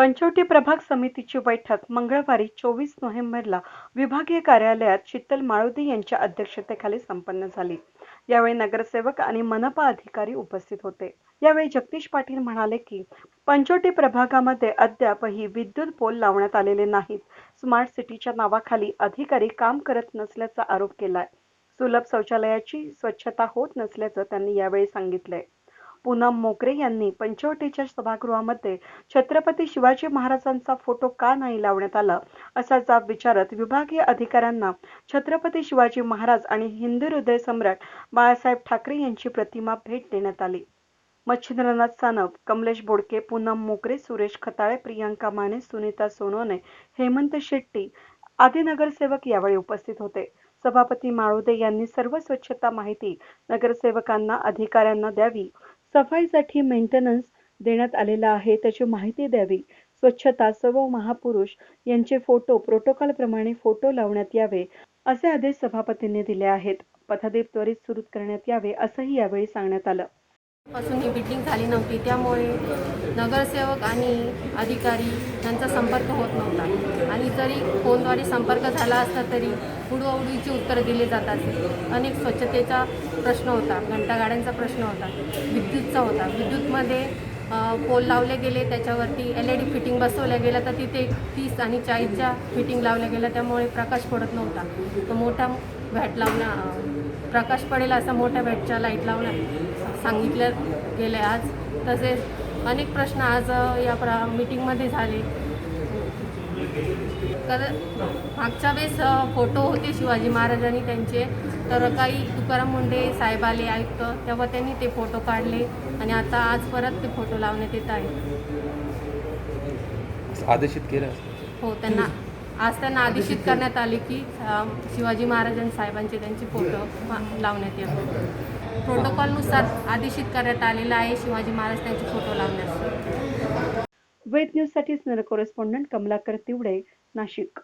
पंचवटी प्रभाग समितीची बैठक मंगळवारी चोवीस नोव्हेंबरला विभागीय कार्यालयात शीतल माळुदी यांच्या अध्यक्षतेखाली संपन्न झाली. यावेळी नगरसेवक आणि मनपा अधिकारी उपस्थित होते. यावेळी जगदीश पाटील म्हणाले की पंचवटी प्रभागामध्ये अद्यापही विद्युत पोल लावण्यात आलेले नाहीत. स्मार्ट सिटीच्या नावाखाली अधिकारी काम करत नसल्याचा आरोप केलाय. सुलभ शौचालयाची स्वच्छता होत नसल्याचं त्यांनी यावेळी सांगितलंय. पूनम मोकरे यांनी पंचवटीच्या सभागृहामध्ये छत्रपती शिवाजी महाराजांचा फोटो का नाही लावण्यात आला? असा जाब विचारत विभागीय अधिकाऱ्यांना छत्रपती शिवाजी महाराज आणि हिंदू हृदय सम्राट बाळासाहेब ठाकरे यांची प्रतिमा भेट देण्यात आली. मच्छिंद्रनाथ सानप कमलेश बोडके पूनम मोकरे सुरेश खताळे प्रियांका माने सुनीता सोनोने हेमंत शेट्टी आदी नगरसेवक यावेळी उपस्थित होते. सभापती माळुदे यांनी सर्व स्वच्छता माहिती नगरसेवकांना अधिकाऱ्यांना द्यावी. सफाईसाठी मेंटेनन्स देण्यात आलेला आहे. त्याची माहिती द्यावी. स्वच्छता सर्व महापुरुष यांचे फोटो प्रोटोकॉल प्रमाणे फोटो लावण्यात यावे असे आदेश सभापतींनी दिले आहेत. पथदीप त्वरित सुरू करण्यात यावे असंही यावेळी सांगण्यात आलं. पासून ही बिल्डिंग झाली नव्हती. त्यामुळे नगरसेवक आणि अधिकारी यांचा संपर्क होत नव्हता. आणि जरी फोनद्वारे संपर्क झाला असता तरी उडवाउडवीची उत्तरं दिली जातात अनेक स्वच्छतेचा प्रश्न होता घंटागाड्यांचा प्रश्न होता विद्युतचा होता. विद्युतमध्ये पोल लावले गेले त्याच्यावरती एल ई डी फिटिंग बसवल्या गेल्या तर तिथे तीस आणि चाळीसच्या फिटिंग लावल्या गेल्या त्यामुळे प्रकाश पडत नव्हता. तो मोठा व्हॅट लावणं प्रकाश पडेल असा मोठ्या व्हॅटच्या लाइट लावण्यात सांगितलं गेलं आज. तसेच अनेक प्रश्न आज या प्र मीटिंगमध्ये झाले. तर मागच्या वेळेस फोटो होते शिवाजी महाराजांनी त्यांचे. तर काही तुकाराम मुंडे साहेब आले आयुक्त तेव्हा त्यांनी ते फोटो काढले आणि आता आज परत ते फोटो लावण्यात येत आहे आदेशित केलं हो त्यांना आज त्यांना आदेशित करण्यात आले की शिवाजी महाराजां साहेबांचे त्यांचे फोटो लावण्यात येतो प्रोटोकॉलनुसार आदेशित करण्यात आलेला आहे. शिवाजी महाराज त्यांचे फोटो लावण्यास. वेद न्यूजसाठी सिनियर कॉरेस्पॉन्डंट कमलाकर तिवडे नाशिक.